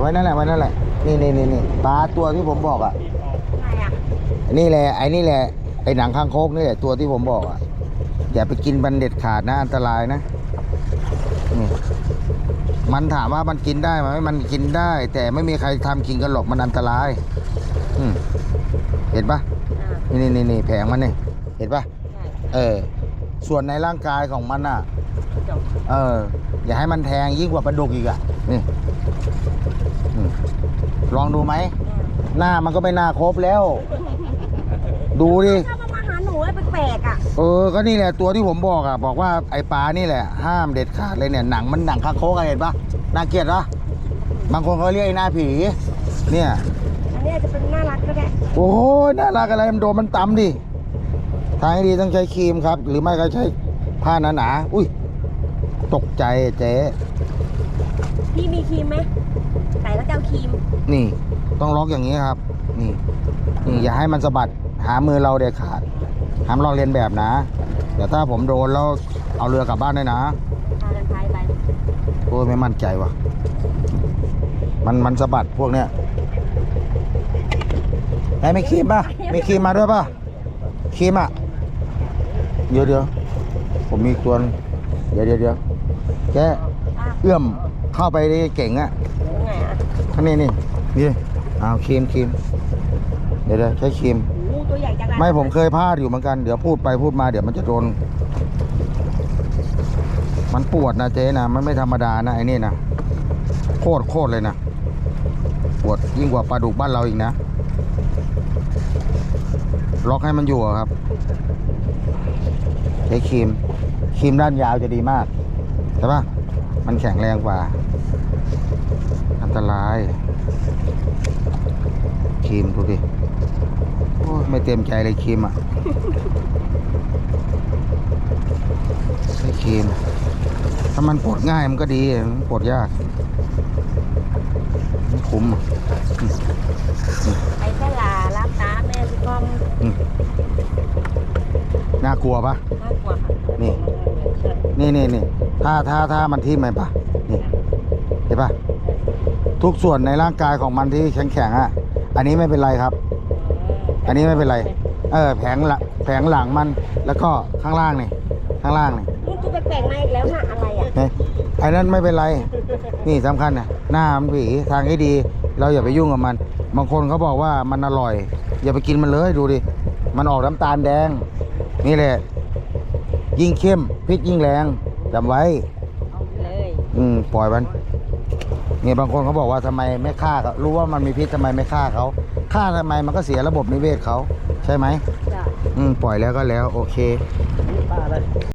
เอาไว้นั่นแหละไว้นั่นแหละนี่นี่นี่นี่ปลาตัวที่ผมบอกอะอะไรอะนี่แหละไอ้นี่แหละไอ้หนังคางคกนี่แหละตัวที่ผมบอกอะอย่าไปกินมันเด็ดขาดนะอันตรายนะนี่มันถามว่ามันกินได้ไหมมันกินได้ แต่ไม่มีใครทำกินกันหรอกมันอันตรายอืมเห็นปะอ่านี่นี่นี่นี่แผงมันนี่เห็นปะใช่เออ ส่วนในร่างกายของมันอะจบเออ อย่าให้มันแทงยิ่งกว่าปลาดุกอีกอะนี่ อืมลองดูไหม หน้ามันก็ไม่น่าครบแล้ว ดูดิ ถ้ามันมาหาหนูไอ้แปลกๆอะเออ ก็นี่แหละตัวที่ผมบอกอะ บอกว่าไอ้ปลานี่แหละ ห้ามเด็ดขาดเลยเนี่ย หนังมันหนังคางโคกอะเห็นปะน่าเกลียดปะบางคนเขาเรียกไอ้หน้าผี เนี่ย อันนี้อาจจะเป็นน่ารักก็ได้โอ้โหน่ารักอะไรมันโดนมันตำดิ ทางที่ดีต้องใช้ครีมครับ หรือไม่ก็ใช้ผ้าหนาๆ อุ้ย ตกใจเจ๊พี่มี ครีมไหมใส่แล้วจะเอาครีมนี่ ต้องล็อกอย่างนี้ครับ นี่นี่อย่าให้มันสะบัดหามือเราเด็ดขาดห้ามลอกเลียนแบบนะแต่ถ้าผมโดนแล้วเอาเรือกลับบ้านได้นะพากันพายไปโอ้ยไม่มั่นใจว่ะ มันมันสะบัดพวกเนี้ยไอ้ไม่ครีมป่ะมีครีมมาด้วยป่ะครีมอะเดี๋ยวเดี๋ยวผมมีอีกตัวนึงเดี๋ยวเดี๋ยวเดี๋ยวแกอะเอื้อม เข้าไปได้เก่งอะยังไงอะข้างนี้นี่นี่เอาครีมครีมเดี๋ยวเดี๋ยวใช้ครีม โอ้ตัวใหญ่จังเลยไม่ผมเคยพลาดอยู่เหมือนกัน เดี๋ยวพูดไปพูดมาเดี๋ยวมันจะโดน มันปวดนะเจ๊นะ มันไม่ธรรมดานะไอ้นี่นะโคตรโคตรเลยนะ ปวดยิ่งกว่าปลาดุกบ้านเราอีกนะ ล็อกให้มันอยู่อะครับ ใช้ครีม ครีมด้านยาวจะดีมาก ใช่ปะ มันแข็งแรงกว่า อันตรายครีมดูดิโอ้ยไม่เต็มใจเลยครีมอะใช้ครีม ถ้ามันปวดง่ายมันก็ดีมันปวดยากมันคุ้มอะไอ้แค่ลารับน้ำแม่พี่ก้อมน่ากลัวปะน่ากลัวค่ะนี่นี่นี่นี่ ถ้าถ้าถ้ามันทิ่มไหมปะนี่เห็นปะทุกส่วนในร่างกายของมันที่แข็งแข็งๆอะ อันนี้ไม่เป็นไรครับ อันนี้ไม่เป็นไร เออแผงหลังแผงหลังมันแล้วก็ข้างล่างนี่ข้างล่างนี่นี่ตัวแปลกๆมาอีกแล้วน่ะอะไรอะเนี่ยไอ้นั้นไม่เป็นไร นี่สำคัญนะหน้ามันผีทางที่ดี เราอย่าไปยุ่งกับมัน บางคนเขาบอกว่ามันอร่อย อย่าไปกินมันเลยดูดิมันออกน้ำตาลแดง นี่แหละ ยิ่งเข้มพิษยิ่งแรง จำไว้เอาเลยอืมปล่อยมันเนี่ยบางคนเขาบอกว่าทำไมไม่ฆ่าเขารู้ว่ามันมีพิษทำไมไม่ฆ่าเขาฆ่าทำไมมันก็เสียระบบนิเวศเขาใช่ไหมจ้ะอืมปล่อยแล้วก็แล้ว โอเค